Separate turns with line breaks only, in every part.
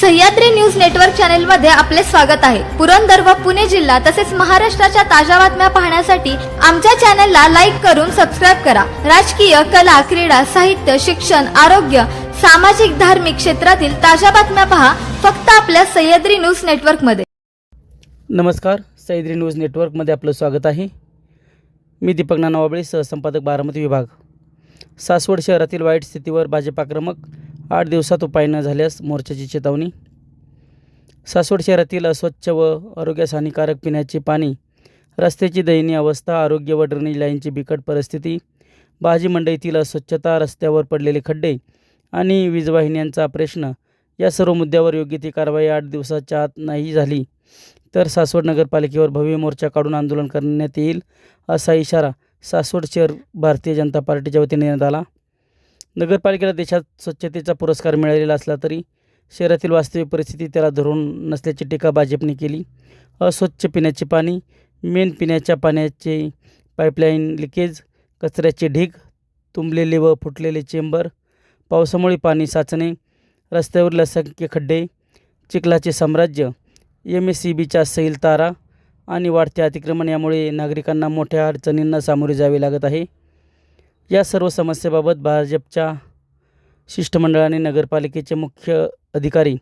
Sahyadri news network चॅनलमध्ये आपले स्वागत आहे. पुरंदर व पुणे जिल्हा तसेच महाराष्ट्राच्या ताज्या बातम्या पाहण्यासाठी आमच्या चॅनलला लाईक करून सबस्क्राईब करा. राजकीय कला क्रीडा साहित्य शिक्षण आरोग्य सामाजिक धार्मिक क्षेत्रातील ताज्या बातम्या पहा फक्त आपल्या सह्याद्री न्यूज नेटवर्कमध्ये
नमस्कार सह्याद्री न्यूज नेटवर्कमध्ये आपलं स्वागत आहे. मी दीपक नानावाबळे सहसंपादक बारामती विभाग. सासवड शहरातील वाईट स्थितीवर भाजप आक्रमक आठ दिवसात उपाय न झाल्यास मोर्चाची चेतावणी. सासवड शहरातील अस्वच्छ व आरोग्यास हानिकारक पिण्याचे पाणी रस्त्याची दयनीय अवस्था आरोग्य व ड्रेनेज लाईनची बिकट परिस्थिती भाजी मंडईतील अस्वच्छता रस्त्यावर पडलेले खड्डे आणि वीजवाहिन्यांचा प्रश्न या सर्व मुद्द्यावर योग्य ती कारवाई आठ दिवसाच्या आत नाही झाली तर सासवड नगरपालिकेवर भव्य मोर्चा काढून आंदोलन करण्यात येईल असा इशारा सासवड शहर भारतीय जनता पार्टीच्या वतीने देण्यात आला. नगरपालिकेला देशात स्वच्छतेचा पुरस्कार मिळालेला असला तरी शहरातील वास्तविक परिस्थिती त्याला धरून नसल्याची टीका भाजपने केली. अस्वच्छ पिण्याचे पाणी मेन पिण्याच्या पाण्याचे पाईपलाईन लिकेज कचऱ्याचे ढीग तुंबलेले व फुटलेले चेंबर पावसामुळे पाणी साचणे रस्त्यावरील असंख्य खड्डे चिखलाचे साम्राज्य एम एस सी बीच्या सैल तारा आणि वाढत्या अतिक्रमण यामुळे नागरिकांना मोठ्या अडचणींना सामोरे जावे लागत आहे. या सर्व समस्येबाबत भाजपच्या शिष्टमंडळाने नगरपालिकेचे मुख्य अधिकारी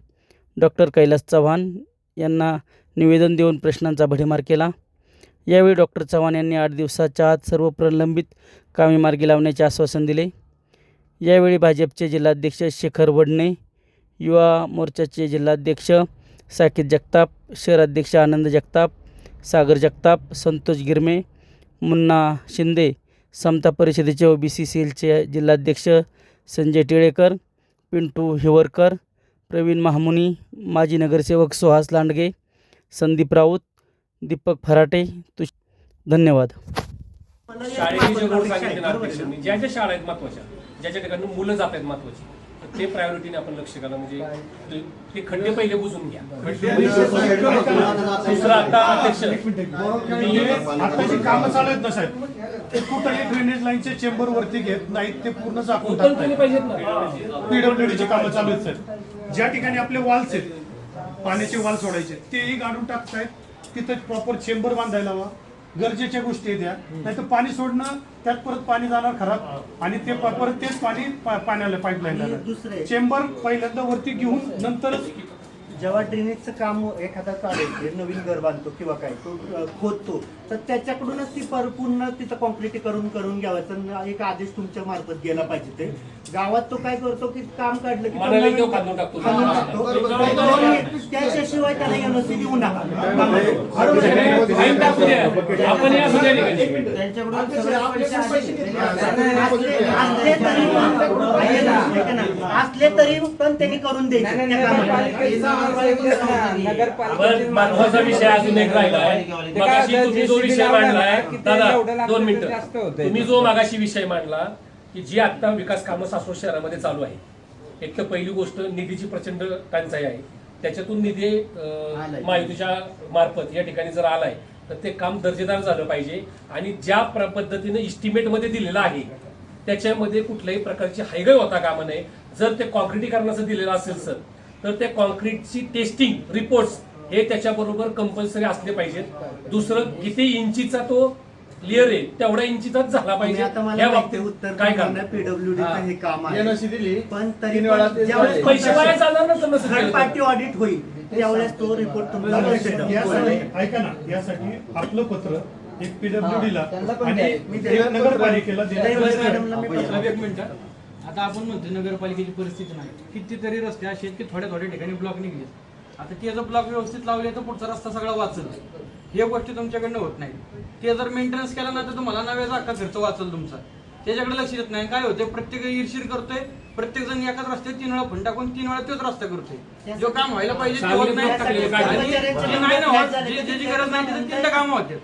डॉक्टर कैलास चव्हाण यांना निवेदन देऊन प्रश्नांचा भडीमार केला. यावेळी डॉक्टर चव्हाण यांनी आठ दिवसाच्या आत सर्व प्रलंबित कामे मार्गी लावण्याचे आश्वासन दिले. यावेळी भाजपचे जिल्हाध्यक्ष शेखर वडणे युवा मोर्चाचे जिल्हाध्यक्ष साकेत जगताप शहराध्यक्ष आनंद जगताप सागर जगताप संतोष गिरमे मुन्ना शिंदे समता परिषदेचे ओ बी सी सेलचे जिल्हाध्यक्ष संजय टिळेकर पिंटू हिवरकर प्रवीण महामुनी माजी नगरसेवक सुहास लांडगे संदीप राऊत दीपक फराटे तुष धन्यवाद.
शाळेची ज्या ज्या शाळा आहेत महत्त्वाच्या ज्याच्या ठिकाणी मुलं जात आहेत महत्वाची तर ते प्रायोरिटीने आपण लक्ष करा म्हणजे ते- ते खड्डे पहिले बुजून घ्या. दुसरं आता अध्यक्ष.
म्हणजे आता जी कामं चालू आहेत ना साहेब ते कुठंही ड्रेनेज लाईनचे चेंबर वरती घेत नाहीत ते पूर्ण झाकून
ना.
पीडब्ल्यूडीची कामं चालू आहेत साहेब. ज्या ठिकाणी आपले वॉल्स आहेत पाण्याचे वाल सोडायचे तेही गाडून टाकतायत. तिथं प्रॉपर चेंबर बांधायला हवा. गरजेच्या गोष्टी आहेत या. नाही तर पाणी सोडणं त्यात परत पाणी जाणार खराब. आणि ते परत तेच पाणी पाण्याला पाईपलाईन
दुसरे
चेंबर पहिल्यांदा वरती घेऊन नंतरच
जेव्हा ड्रेनेजचं काम एखादा चालू नवीन घर बांधतो किंवा काय तो खोदतो तर त्याच्याकडूनच ती पर- पूर्ण तिथं कॉन्क्रिटीकरण करून घ्यावं तर एक आदेश तुमच्या मार्फत गेला पाहिजे ते. गावात तो काय करतो की काम काढलं की
खांदून टाकतो.
त्याच्याशिवाय त्याला एनओसी देऊ नका. त्यांच्याकडून. असले तरी ऐका ना, असले तरी पण त्यांनी करून द्यायचे.
पण महत्त्वाचा विषय अजून एक राहिलाय मगाशी तुम्ही जो विषय मांडलाय. दादा दोन मिनिटं. तुम्ही जो मागाशी विषय मांडला की जी आता विकास कामं सासवड शहरामध्ये चालू आहे एक तर पहिली गोष्ट निधीची प्रचंड टंचाई आहे. त्याच्यातून निधी महायुतीच्या मार्फत या ठिकाणी जर आलाय तर ते काम दर्जेदार झालं पाहिजे. आणि ज्या पद्धतीने इस्टिमेटमध्ये दिलेलं आहे त्याच्यामध्ये कुठल्याही प्रकारची हायगय होता कामा नये. जर ते कॉन्क्रिटीकरणाचं दिलेलं असेल सर तर त्या कॉन्क्रीटची टेस्टिंग रिपोर्ट्स हे त्याच्याबरोबर कंपल्सरी असले पाहिजेत. दुसरं किती इंचीचा तो क्लिअर आहे तेवढ्या इंचीचाच झाला पाहिजे. या बाबतीत
उत्तर
काय करणार?
पीडब्ल्यूडीचं हे. काम आहे.
दिली.
पण तरी
पैसे वाया जाणार ना
थर्ड पार्टी ऑडिट होईल. त्यावेळेस तो रिपोर्ट.
यासाठी ऐका ना यासाठी आपलं पत्र एक पीडब्ल्यूडी ला
त्यांना पण
आणि नगरपालिकेला
एक मिनिट आता आपण म्हणतो नगरपालिकेची परिस्थिती नाही. कितीतरी रस्ते असे आहेत की थोड्या थोड्या ठिकाणी ब्लॉक निघले आता ते जर ब्लॉक व्यवस्थित लावले तर पुढचा रस्ता सगळा वाचल. हे गोष्टी तुमच्याकडनं होत नाही. ते जर मेंटेनन्स केला ना तर तुम्हाला नव्याचा अख्खा खर्च वाचल तुमचा. त्याच्याकडे लक्ष देत नाही. काय होते प्रत्येक ईर्षीर करतोय. प्रत्येक जण एकाच रस्त्यात तीन वेळा फंड टाकून तीन वेळा तोच रस्ता करतोय. जो काम व्हायला पाहिजे ते होत नाही.
चांगले काम
आणि
कर्मचाऱ्यांचं
जे नाही ना होत,
झाले
जे-
तर
ज्याची
ते
गरज नाही
काम
त्याचं कामं होते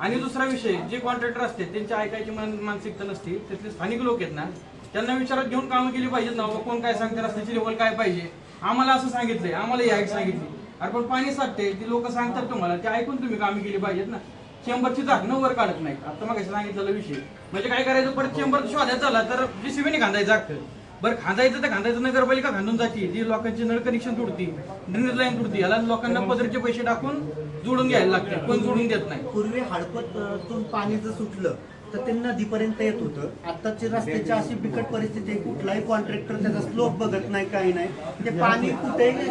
आणि दुसरा विषय जे कॉन्ट्रॅक्टर असते त्यांची ऐकायची मान- मानसिकता नसते. त्यातले स्थानिक लोक आहेत ना त्यांना विचारात घेऊन कामं केली पाहिजेत ना. बाबा कोण काय सांगते रस्त्याची लेवल काय पाहिजे? आम्हाला असं सांगितलंय आम्हाला ही ऐक सांगितली अरे पण पाणी साठते ती लोक सांगतात तुम्हाला ते ऐकून तुम्ही कामे केली पाहिजेत ना. चेंबरची झाकणं वर काढत नाही आता मग सांगितलेला विषय. म्हणजे काय करायचं? परत चेंबर शोधायचा झाला तर जीसीबीने खांदायचं अख्खं.
बरं खांदायचं तर खांदायचं नगरपालिका खांदून जाते. जी लोकांची नळ कनेक्शन तुडती ड्रेनेज लाईन तुडती याला लोकांना पदरचे पैसे टाकून जोडून घ्यायला लागते. कोण जोडून देत नाही.
पूर्वी हडपतून पाणी जर सुटलं तर ते नदीपर्यंत येत होतं. आताची रस्त्याची अशी बिकट परिस्थिती आहे. कुठलाही कॉन्ट्रॅक्टर त्याचा स्लोप बघत नाही काही नाही. ते पाणी कुठेही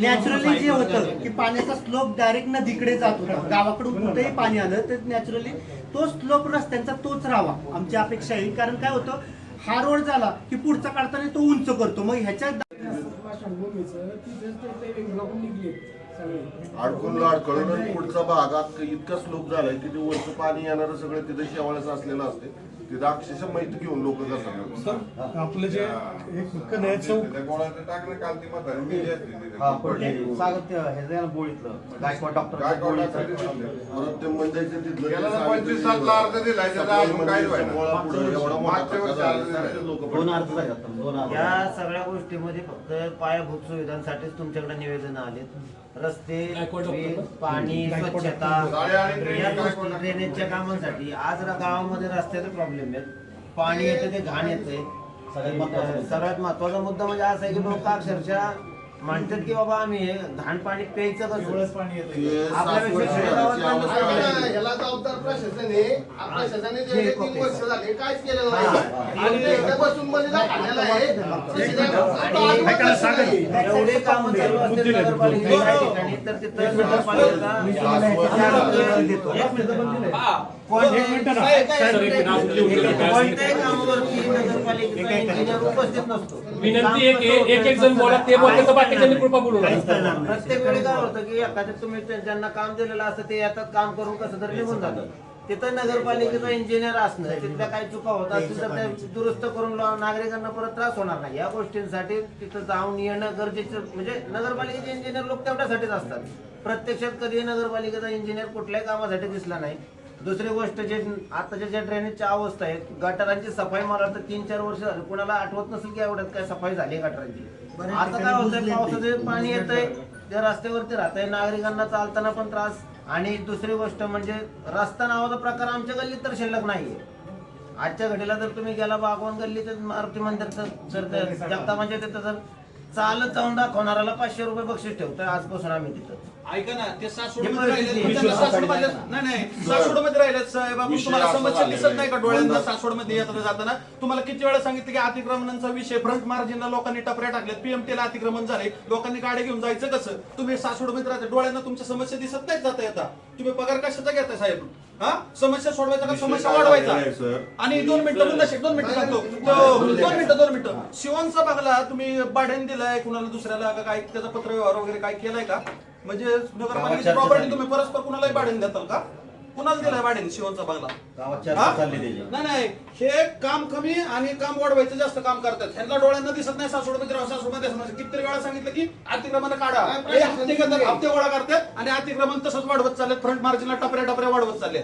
नॅचरली जे होतं की पाण्याचा स्लोप डायरेक्ट नदीकडे जात होता. गावाकडून कुठेही पाणी आलं तर नॅचरली तो स्लोप रस्त्यांचा तोच राहावा. आमची अपेक्षा आहे. कारण काय होतं हा रोड झाला की पुढचा काढताना तो उंच करतो. मग ह्याच्या
अडकून अडकळून पुढचा भागात इतका स्लोप झालाय की ते वरचं पाणी येणारं सगळं तिथे शेवाळ्याचं असलेलं असते तिथं अक्षरशः माहिती घेऊन लोक करतात
सर आपलं जे एक चौक
परत ते मंडईचं तिथलं
गेल्या
ते
अर्ज
दोन. अर्ज झाले दोन अर्ज.
या सगळ्या गोष्टीमध्ये फक्त पायाभूत सुविधांसाठीच तुमच्याकडे निवेदन आलेत. रस्ते वीज? पाणी स्वच्छता या गोष्टी. ड्रेनेजच्या कामांसाठी आज रा- गावामध्ये रस्त्याचे प्रॉब्लेम आहेत पाणी येतं ते घाण येते
सगळ्यात महत्त्वाचा मुद्दा.
सगळ्यात महत्त्वाचा मुद्दा म्हणजे असा आहे की लोक अक्षरशः म्हणतात की बाबा आम्ही हे घाण पाणी प्यायचं कसं?
ते
आपल्यापेक्षा
सासवड शहराची
खेडेगावात
अवस्था
नाही.
आहे.
याला जबाबदार प्रशासन आहे आ- प्रशासनाने गेले तीन वर्ष झाले. काहीच केलेलं
हा.
नाही. आणि एकदा बसून बंदीला खाल्लेलं आहे.
आणि
ऐका, सांगा की.
एवढे काम चालू असतील नगरपालिकेच्या काही ठिकाणी तर
एक मिनिट.
कोणत्याही कामावरती नगरपालिकेचा इंजिनियर उपस्थित नसतो.
विनंती एक एक एक जण बोला ते बोलले तर बाकीच्यांनी कृपा बोलू नका.
प्रत्येक वेळी काय होतं की एखाद्या तुम्ही ते- ज्यांना काम दिलेलं असतं ते येतात काम करून कसं तरी निघून जातं तिथं नगरपालिकेचा इंजिनियर असणं तिथल्या काही चुका होत असतील तर त्या दुरुस्त करून लाव- नागरिकांना परत त्रास होणार नाही. या गोष्टींसाठी तिथं जाऊन येणं गरजेचं म्हणजे नगरपालिकेचे इंजिनियर लोक तेवढ्यासाठीच असतात. प्रत्यक्षात कधी नगरपालिकेचा इंजिनियर कुठल्याही कामासाठी दिसला नाही. दुसरी गोष्ट जे आताच्या ज्या ड्रेनेजच्या अवस्था आहेत गटारांची सफाई मला वाटतं तीन चार वर्ष झाली. कुणाला आठवत नसेल की एवढ्यात काय सफाई झाली गटारांची? आता काय होतंय पावसाचं पाणी येतंय त्या रस्त्यावरती राहतंय नागरिकांना चालताना पण त्रास. आणि दुसरी गोष्ट म्हणजे रस्ता नावाचा प्रकार आमच्या गल्लीत तर शिल्लक नाहीये. आजच्या घडीला जर तुम्ही गेला बागवान गल्ली तर मारुती मंदिर जर जगताबाच्या तिथं जर चालत जाऊन दाखवणाऱ्याला पाचशे रुपये बक्षीस ठेवतोय आजपासून आम्ही तिथं.
ऐका ना ते सासवड
हे
मध्ये राहिले सासवडमध्ये नाही नाही सासवडमध्ये राहिले साहेब. आपण तुम्हाला समस्या दिसत नाही का डोळ्यांना. सासवडमध्ये येताना जाताना? तुम्हाला किती वेळा सांगितलं की अतिक्रमणांचा विषय फ्रंट मार्जिनला लोकांनी टपऱ्या टाकल्यात? पीएमटी ला अतिक्रमण झाले लोकांनी गाड्या घेऊन जायचं कसं? तुम्ही सासवडमध्ये राहता. डोळ्यांना तुमच्या समस्या दिसत नाही जाता येता. तुम्ही पगार कशाचा घेताय साहेब? हा? समस्या सोडवायचा का समस्या वाढवायचा? आणि दोन मिनिटं दोन मिनिटं सांगतो दोन मिनिटं दोन मिनिटं. शिवणचा बघला तुम्ही भाड्याने दिलाय कुणाला दुसऱ्याला काय त्याचा पत्र व्यवहार वगैरे काय केलाय का? म्हणजे नगरपालिकेची प्रॉपर्टी
चालली.
तुम्ही परस्पर कुणालाही भाड्याने देताल का? कुणाला दिलाय भाड्याने शिवणचा
गावात
हा?
चालली त्याची.
नाही नाही. हे काम कमी आणि काम वाढवायचं जास्त काम करतात. ह्यांना डोळ्यांना दिसत नाही सासवडमध्ये राहा सासवडमध्ये. कितीतरी वेळा सांगितलं की अतिक्रमण काढा. हे हप्ते घेतात हप्ते गोळा करतात आणि अतिक्रमण तसंच वाढवत चाललेत. फ्रंट मार्जिनला टपऱ्या टपऱ्या वाढवत चाललेत.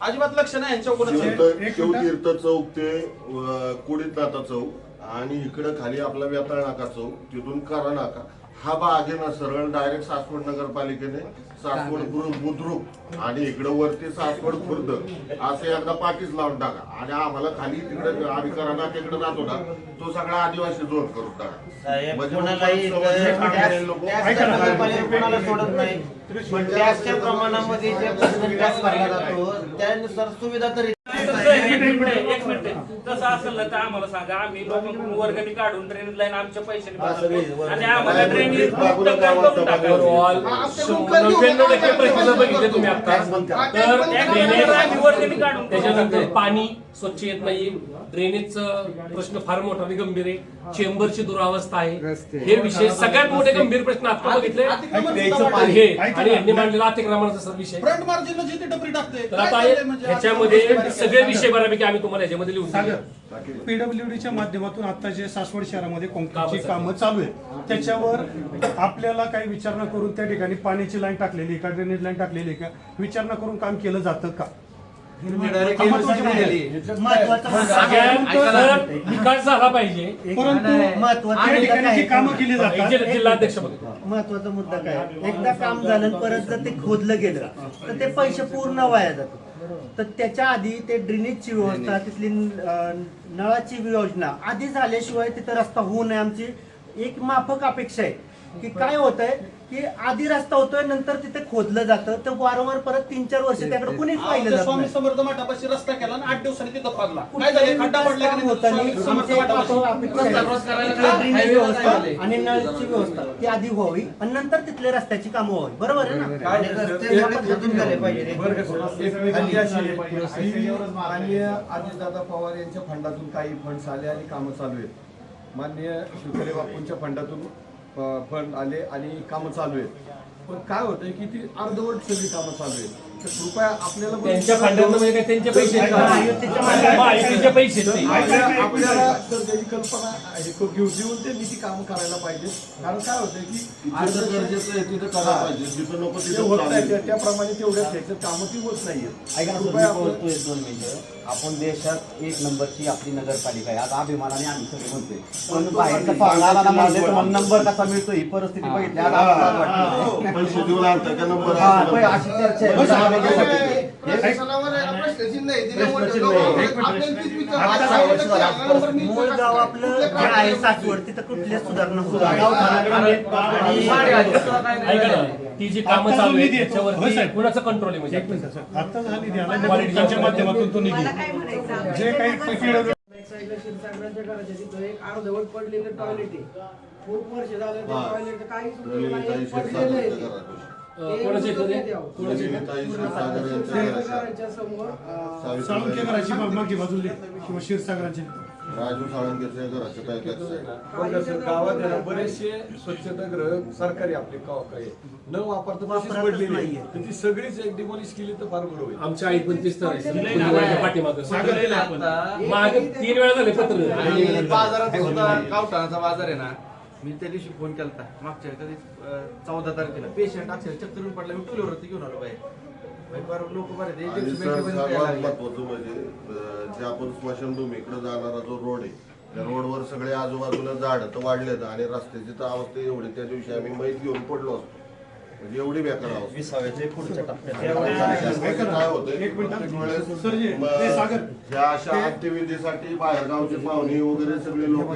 अजिबात लक्ष नाही यांच्या कोणाचं.
शिवत-
एक
शिवतीर्थ चौक ते अं, कुडीत नाथा चौक आणि इकडं खाली आपला वेताळ नाका चौक तिथून करा नाका हा भाग आहे ना सरळ डायरेक्ट सासवड नगरपालिकेने सासवड बुद्रुक बुद्रुक आणि इकडं वरती सासवड खुर्द असं एकदा पाठीच लावून टाका. आणि आम्हाला खाली तिकडे आम्ही करा नाक्याकडे जातो ना तो सगळा आदिवासी झोन करून टाका. म्हणजे लोकं-
कोणाला सोडत नाही. पण टॅक्सच्या प्रमाणामध्ये जे पर्सेंट टॅक्स भरला जातो त्यानुसार सुविधा तरी
एक मिनिट एक मिनिट तसं असेल तर आम्हाला सांगा आम्ही लोकांकडून वर्गणी काढून ड्रेनेज लाईन आमच्या पैशाने आणि आम्हाला ड्रेनेज मुक्त करून टाका
Overall, नव्याण्णव टक्के प्रतिसाद बघितले तुम्ही आता. तर ड्रेनेज
आम्ही वर्गणी काढून
त्याच्यानंतर पाणी स्वच्छ येत नाही ड्रेनेजचा प्रश्न फार मोठा आणि गंभीर आहे. चेंबरची दुरावस्था आहे. हे विषय सगळ्यात मोठे गंभीर प्रश्न आता बघितले. हे. आणि यांनी मांडलेला अतिक्रमणाचा सर विषय.
फ्रंट मार्जिनला जिथे टपरी टाकते
तर आता
म्हणजे?
ह्याच्यामध्ये सगळे विषय बऱ्यापैकी आम्ही तुम्हाला ह्याच्यामध्ये लिहून
सागर पीडब्ल्यूडीच्या माध्यमातून आता जे सासवड शहरामध्ये कॉन्क्रीटची कामं चालू आहेत. त्याच्यावर आपल्याला काही विचारणा करून त्या ठिकाणी पाण्याची लाईन टाकलेली आहे का? ड्रेनेज लाईन टाकलेली आहे का? विचारणा करून काम केलं जातं का?
झाला पाहिजे.
परंतु महत्त्वाचा
मुद्दा काय
जी कामं केली जातात.
जिल्हा- जिल्हाध्यक्ष बघा
महत्त्वाचा मुद्दा काय एकदा काम झालं परत जर ते खोदलं गेलं तर ते पैसे पूर्ण वाया जातात. तर त्याच्या आधी ते ड्रेनेजची व्यवस्था तिथली नळाची योजना आधी झाल्याशिवाय तिथं रस्ता होऊ नये आमची एक माफक अपेक्षा आहे. की काय होत आहे की आधी रस्ता होतोय नंतर तिथे खोदलं जातं. तर वारंवार परत तीन चार वर्ष त्याकडे कुणीच पाहिलं जात
स्वामी
नाही.
समर्थ मठापाशी रस्ता केला आणि आठ दिवसांनी तिथं खोदला काय झालं खड्डा पडला की नाही? समर्थ मठापाशी.
अपेक्षा आहे.
करायला
तिथली
काय
ड्रेनेज व्यवस्था
झाले.
आणि नळाची व्यवस्था ती आधी व्हावी आणि नंतर तिथल्या रस्त्याची कामं व्हावी. बरोबर आहे ना?
आणि रस्ते सगळे खोदून झाले पाहिजे.
हल्ली अशी आहे की माननीय अजितदादा पवार यांच्या फंडातून काही फंड्स आले आणि कामं चालू आहेत. माननीय शिवखरे बापूंच्या फंडातून फंड आले आणि कामं चालू आहेत. पण काय होतंय की ती अर्धवट सगळी कामं चालू आहेत. तर कृपया आपल्याला
त्यांच्या फंडातनं म्हणजे काय? त्यांचे पैसे
आपल्याला तर त्याची कल्पना हे को- घेऊ देऊन त्यांनी ती कामं करायला पाहिजे कारण काय होतंय की
जिथं गरजेचं आहे तिथं करायला पाहिजे. जिथं नको
ते
तिथं
होत नाही त्याप्रमाणे तेवढ्याच ह्याच्यात कामं ती होत नाहीयेत.
ऐका बोलतोय दोन मिनिटं. आपण देशात एक नंबरची आपली नगरपालिका आहे. आता अभिमानाने आम्ही सगळे म्हणतोय पण बाहेरचा म्हणजे नंबर कसा मिळतो ही परिस्थिती बघितली. आज आम्हाला वाटतं.
पैसे देऊन आणता का नंबर?
पण अशी चर्चा आहे.
मूळ गाव आपलं जे आहे सासवड तिथं कुठल्या सुधारणा
ती जी कामं चालू आहेत त्याच्यावरती कुणाचं कंट्रोल आहे म्हणजे?
आता झाली माध्यमातून तो निधी. जे काही
एक अर्धवट पडलेलं टॉयलेट आहे. खूप वर्ष झालं. टॉयलेट काही
कोणाच्या? कोणाच्या
समोर अं,
सावित्रीबाई
घराची मागमागी बाजूली किंवा क्षीरसागराची
राजू साळंकेच्या घराच्या काय त्याच आहे.
पण कसं गावात आहे. ना, बरेचसे स्वच्छतागृह सरकारी आपले का- काही न वापरता तशीच
वापरातच
पडलेली आहे.
नाहीये.
तर ती सगळीच एक डिमॉलिश केली तर फार बरं होईल.
आमच्या आई पण तर पाठीमागं.
आता
मागे तीन वेळा झाले पत्र.
आणि बाजारात सुद्धा गावठाणाचा बाजार आहे ना. मी त्या दिवशी फोन केला मागच्या कधी चौदा तारखेला. पेशंट अक्षर चक्कर येऊन पडला. मी टू व्हीलरवरती घेऊन आलो बाहेर. लोक
आणि सर सर्वात. महत्वाचं म्हणजे अं, जे आपण स्मशानभूमीकडे जाणारा जो रोड आहे त्या रोडवर सगळे आजूबाजूला झाड तर वाढलेत आणि रस्त्याची तर अवस्था एवढी. त्या दिवशी आम्ही मैत घेऊन पडलो असतो. म्हणजे एवढी बेकार अवस्था.
विसाव्याच्या पुढच्या टप्प्यात.
त्यामध्ये काय होतंय?
एक मिनिट.
प्रत्येक वेळेस
सर, जे-
म-
ते सागर.
ह्या अशा अंत्यविधीसाठी बाहेरगावचे पाहुणे वगैरे सगळे लोक